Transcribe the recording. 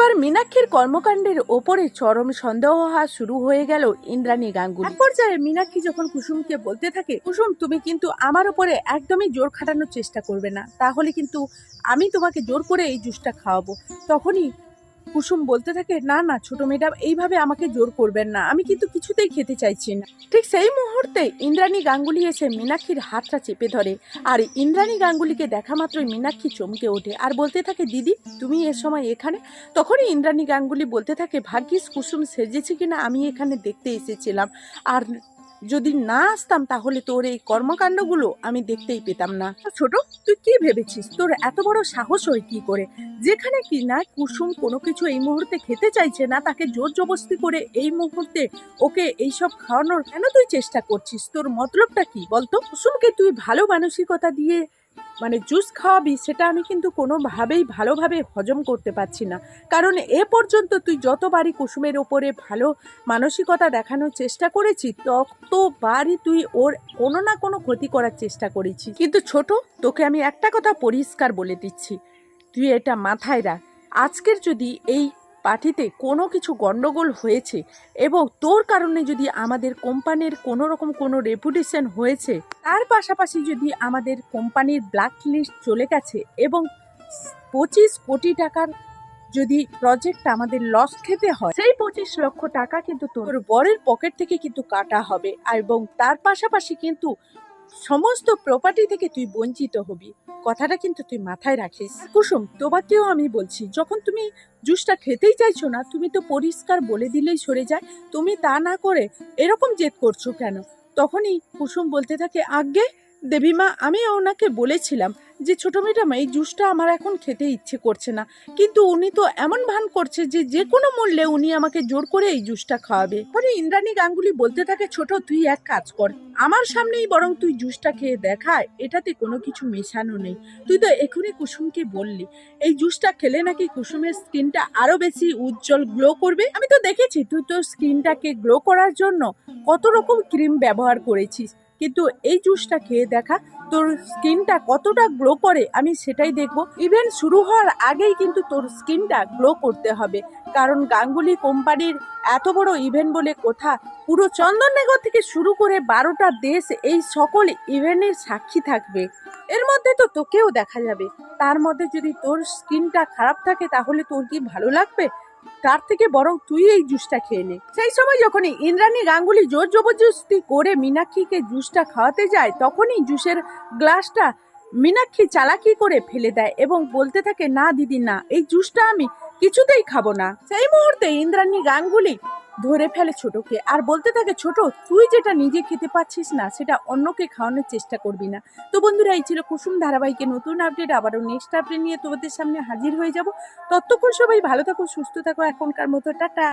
এবার মীনাক্ষীর কর্মকাণ্ডের ওপরে চরম সন্দেহ হওয়া শুরু হয়ে গেল ইন্দ্রাণী গাঙ্গুলি। এক পর্যায়ে মীনাক্ষী যখন কুসুমকে বলতে থাকে, কুসুম, তুমি কিন্তু আমার ওপরে একদমই জোর খাটানোর চেষ্টা করবে না। তাহলে কিন্তু আমি তোমাকে জোর করে এই জুসটা খাওয়াবো। তখনই কুসুম বলতে থাকে, না না, ছোট ম্যাডাম এইভাবে আমাকে জোর করবেন না। আমি কিন্তু কিছুতেই খেতে চাইছি না। ঠিক সেই মুহূর্তে ইন্দ্রাণী গাঙ্গুলি এসে মীনাক্ষীর হাতটা চেপে ধরে আর ইন্দ্রাণী গাঙ্গুলিকে দেখা মাত্রই মীনাক্ষী চমকে ওঠে আর বলতে থাকে, দিদি, তুমি এ সময় এখানে? তখনই ইন্দ্রাণী গাঙ্গুলি বলতে থাকে, ভাগ্যিস কুসুম সেজেছে কিনা? আমি এখানে দেখতে এসেছিলাম। আর যদি না আসতাম তাহলে তোর এই কর্মকাণ্ডগুলো আমি দেখতেই পেতাম না। ছোট, তুই কি ভেবেছিস? তোর এত বড় সাহস হয় কি করে? যেখানে কি না কুসুম কোনো কিছু এই মুহূর্তে খেতে চাইছে না, তাকে জোর জবস্তি করে এই মুহূর্তে ওকে এইসব খাওয়ানোর কেন তুই চেষ্টা করছিস? তোর মতলবটা কি বলতো? কুসুমকে তুই ভালো মানসিকতা দিয়ে মানে জুস খাওয়াবি, সেটা আমি কিন্তু কোনোভাবেই ভালোভাবে হজম করতে পারছি না। কারণ এ পর্যন্ত তুই যতবারই কুসুমের ওপরে ভালো মানসিকতা দেখানোর চেষ্টা করেছি, ততবারই তুই ওর কোনো না কোনো ক্ষতি করার চেষ্টা করেছি। কিন্তু ছোট, তোকে আমি একটা কথা পরিষ্কার বলে দিচ্ছি। তুই এটা মাথায় রাখ। আজকের যদি এই পার্টিতে কোনো কিছু গন্ডগোল হয়েছে এবং তোর কারণে যদি আমাদের কোম্পানির কোনো রকম কোনো রেপুটেশন হয়েছে, তার পাশাপাশি যদি আমাদের কোম্পানির ব্ল্যাক লিস্ট চলে গেছে এবং পঁচিশ কোটি টাকার যদি প্রজেক্ট আমাদের লস খেতে হয়, সেই পঁচিশ লক্ষ টাকা কিন্তু তোর বরের পকেট থেকে কিন্তু কাটা হবে এবং তার পাশাপাশি কিন্তু সমস্ত প্রপার্টি থেকে তুই বঞ্চিত হবি। কথাটা কিন্তু তুই মাথায় রাখিস। কুসুম, তোমাকেও আমি বলছি, যখন তুমি জুসটা খেতেই চাইছো না, তুমি তো পরিষ্কার বলে দিলেই সরে যায়। তুমি তা না করে এরকম জেদ করছ কেন? তখনই কুসুম বলতে থাকে আগে দেবীমা, আমি ওনাকে বলেছিলাম যে, ছোট ম্যাডাম এই জুসটা আমার এখন খেতে ইচ্ছে করছে না। কিন্তু উনি তো এমন ভান করছে যে যে কোনো মূল্যে উনি আমাকে জোর করে এই জুসটা খাওয়াবে। পরে ইন্দ্রাণী গাঙ্গুলি বলতে থাকে, ছোট, তুই এক কাজ কর। আমার সামনেই বরং তুই জুসটা খেয়ে দেখায়। এটাতে কোনো কিছু মেশানো নেই। তুই তো এখনই কুসুমকে বললি। এই জুসটা খেলে নাকি কুসুমের স্কিনটা আরও বেশি উজ্জ্বল গ্লো করবে? আমি তো দেখেছি, তুই তোর স্কিনটাকে গ্লো করার জন্য কত রকম ক্রিম ব্যবহার করেছিস। কিন্তু এই জুসটা খেয়ে দেখা, তোর স্কিনটা কতটা গ্লো করে, আমি সেটাই দেখব। ইভেন্ট শুরু হওয়ার আগেই কিন্তু তোর স্কিনটা গ্লো করতে হবে। কারণ গাঙ্গুলি কোম্পানির এত বড় ইভেন্ট বলে কথা, পুরো চন্দননগর থেকে শুরু করে বারোটা দেশ এই সকল ইভেন্টের সাক্ষী থাকবে। এর মধ্যে তো তোকেও দেখা যাবে। তার মধ্যে যদি তোর স্কিনটা খারাপ থাকে, তাহলে তোর কি ভালো লাগবে? তার থেকে বরং তুই এই জুসটা খেয়ে নে। সেই সময় যখন ইন্দ্রাণী গাঙ্গুলি জোর জবরদস্তি করে মীনাক্ষীকে জুসটা খাওয়াতে যায়, তখনই জুসের গ্লাসটা মীনাক্ষী চালাকি করে ফেলে দেয় এবং বলতে থাকে, না, দিদি, না, এই জুসটা আমি কিছুতেই খাব না। সেই মুহূর্তে ইন্দ্রাণী গাঙ্গুলি ধরে ফেলে ছোটকে। আর বলতে থাকে, ছোট, তুই যেটা নিজে খেতে পাচ্ছিস না, সেটা অন্যকে খাওয়ানোর চেষ্টা করবি না। তো বন্ধুরা, এই ছিল কুসুম ধারাবাহিকের নতুন আপডেট আবারও নেক্সট আপডেট নিয়ে তোমাদের সামনে হাজির হয়ে যাব। ততক্ষণ সবাই ভালো থাকো, সুস্থ থাকো। এখনকার মতো, টাটা।